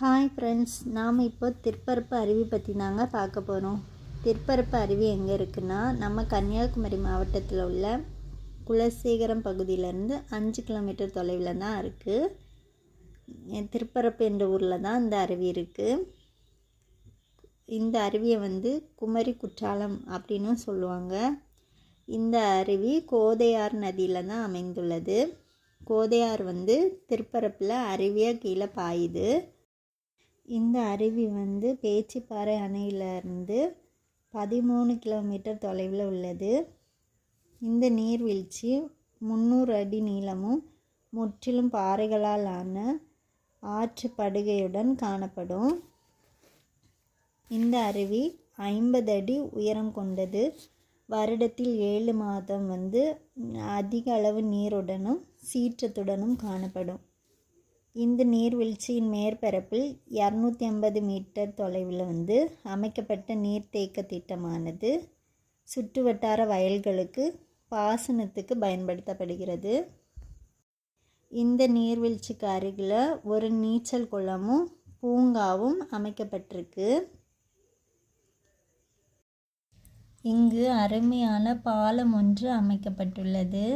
Hi friends நாம் இப்போ திருப்பரப்பு அருவி பற்றி தாங்க பார்க்க போகிறோம் திருப்பரப்பு அருவி எங்கே இருக்குன்னா நம்ம கன்னியாகுமரி மாவட்டத்தில் உள்ள குலசேகரம் பகுதியிலேருந்து அஞ்சு கிலோமீட்டர் தொலைவில் தான் இருக்குது திருப்பரப்பு என்ற ஊரில் தான் இந்த அருவி இருக்குது இந்த அருவியை வந்து குமரி குற்றாலம் அப்படின்னும் சொல்லுவாங்க. இந்த அருவி கோதையார் நதியில் தான் அமைந்துள்ளது. கோதையார் வந்து திருப்பரப்பில் அருவியாக கீழே பாயுது. இந்த அருவி வந்து பேச்சிப்பாறை அணையிலிருந்து பதிமூணு கிலோமீட்டர் தொலைவில் உள்ளது. இந்த நீர்வீழ்ச்சி முந்நூறு அடி நீளமும் முற்றிலும் பாறைகளால் ஆன ஆற்று படுகையுடன் காணப்படும். இந்த அருவி ஐம்பது அடி உயரம் கொண்டது. வருடத்தில் ஏழு மாதம் வந்து அதிக அளவு நீருடனும் சீற்றத்துடனும் காணப்படும். இந்த நீர்வீழ்ச்சியின் மேற்பரப்பில் இரநூத்தி ஐம்பது மீட்டர் தொலைவில் வந்து அமைக்கப்பட்ட நீர்த்தேக்க திட்டமானது சுற்றுவட்டார வயல்களுக்கு பாசனத்துக்கு பயன்படுத்தப்படுகிறது. இந்த நீர்வீழ்ச்சிக்கு அருகில் ஒரு நீச்சல் குளமும் பூங்காவும் அமைக்கப்பட்டிருக்கு. இங்கு அருமையான பாலம் ஒன்று அமைக்கப்பட்டுள்ளது.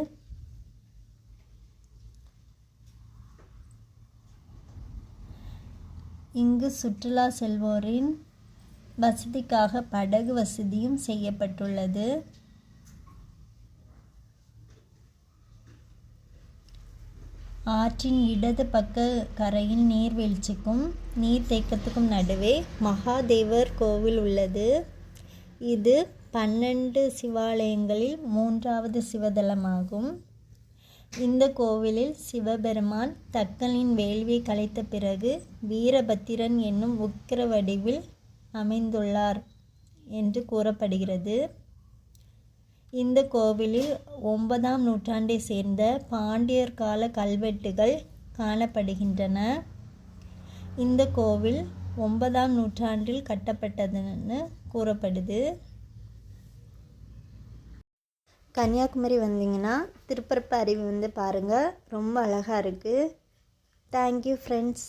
இங்கு சுற்றுலா செல்வோரின் வசதிக்காக படகு வசதியும் செய்யப்பட்டுள்ளது. ஆற்றின் இடது பக்க கரையின் நீர்வீழ்ச்சிக்கும் நீர்த்தேக்கத்துக்கும் நடுவே மகாதேவர் கோவில் உள்ளது. இது பன்னெண்டு சிவாலயங்களில் மூன்றாவது சிவதலமாகும். இந்த கோவிலில் சிவபெருமான் தக்கனின் வேள்வியை கலைத்த பிறகு வீரபத்திரன் என்னும் உக்கிர வடிவில் அமைந்துள்ளார் என்று கூறப்படுகிறது. இந்த கோவிலில் ஒன்பதாம் நூற்றாண்டை சேர்ந்த பாண்டியர் கால கல்வெட்டுகள் காணப்படுகின்றன. இந்த கோவில் ஒன்பதாம் நூற்றாண்டில் கட்டப்பட்டதுன்னு கூறப்படுது. கன்னியாகுமரி வந்தீங்கன்னா திருப்பரப்பு அருவி வந்து பாருங்கள் ரொம்ப அழகாக இருக்குது தேங்க்யூ ஃப்ரெண்ட்ஸ்